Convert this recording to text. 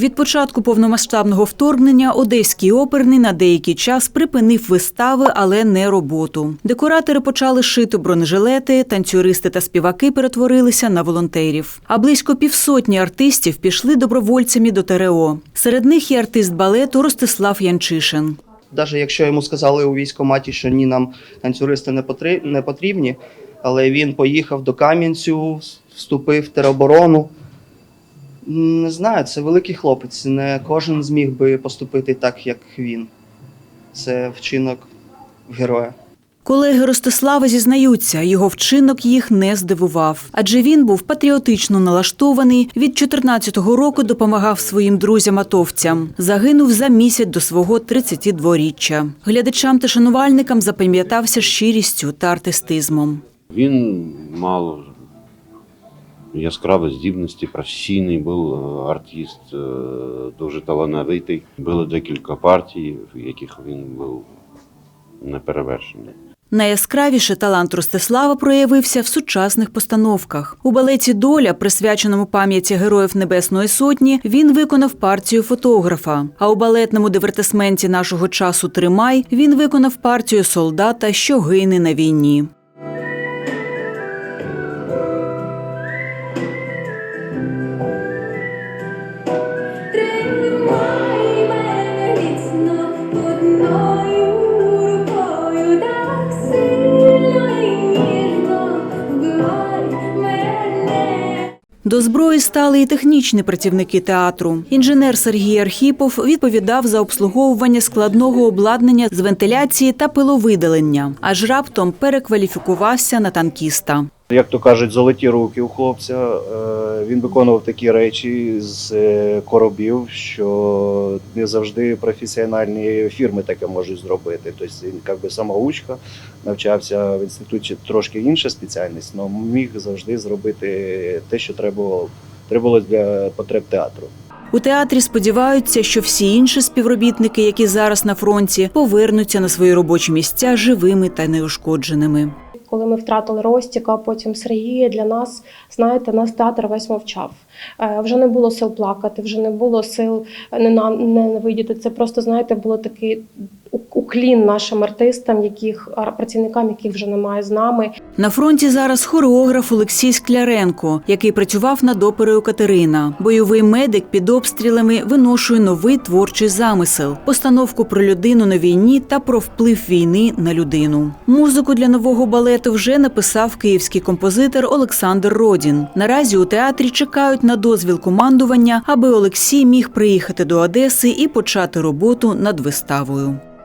Від початку повномасштабного вторгнення Одеський оперний на деякий час припинив вистави, але не роботу. Декоратори почали шити бронежилети, танцюристи та співаки перетворилися на волонтерів. А близько півсотні артистів пішли добровольцями до ТРО. Серед них і артист балету Ростислав Янчишин. Навіть якщо йому сказали у військкоматі, що ні, нам танцюристи не потрібні, але він поїхав до Кам'янцю, вступив в тероборону. Не знаю, це великий хлопець. Не кожен зміг би поступити так, як він. Це вчинок героя. Колеги Ростислава зізнаються, його вчинок їх не здивував, адже він був патріотично налаштований. Від 14-го року допомагав своїм друзям-атовцям. Загинув за місяць до свого 32-річчя. Глядачам та шанувальникам запам'ятався щирістю та артистизмом. Він мав яскраві здібності, професійний був е, артист, е, дуже талановитий. Було декілька партій, в яких він був неперевершений. Найяскравіше талант Ростислава проявився в сучасних постановках. У балеті Доля, присвяченому пам'яті героїв Небесної Сотні, він виконав партію фотографа. А у балетному дивертисменті нашого часу Тримай він виконав партію солдата, що гине на війні. До зброї стали і технічні працівники театру. Інженер Сергій Архіпов відповідав за обслуговування складного обладнання з вентиляції та пиловидалення, аж раптом перекваліфікувався на танкіста. Як то кажуть, золоті руки у хлопця. Е, Він виконував такі речі з е, коробів, що не завжди професіональні фірми таке можуть зробити. Тобто він як би самоучка, навчався в інституті трошки інша спеціальність, але міг завжди зробити те, що треба було для потреб театру. У театрі сподіваються, що всі інші співробітники, які зараз на фронті, повернуться на свої робочі місця живими та неушкодженими. Коли ми втратили Ростіка, потім Сергія, для нас, знаєте, нас театр весь мовчав. Е, Вже не було сил плакати, вже не було сил нена- ненавидіти. Це просто, знаєте, було такий уклін нашим артистам, яких працівникам, яких вже немає з нами. На фронті зараз хореограф Олексій Скляренко, який працював над оперою Катерина. Бойовий медик під обстрілами виношує новий творчий замисел, постановку про людину на війні та про вплив війни на людину. Музику для нового балету вже написав київський композитор Олександр Родін. Наразі у театрі чекають на дозвіл командування, аби Олексій міг приїхати до Одеси і почати роботу над виставою.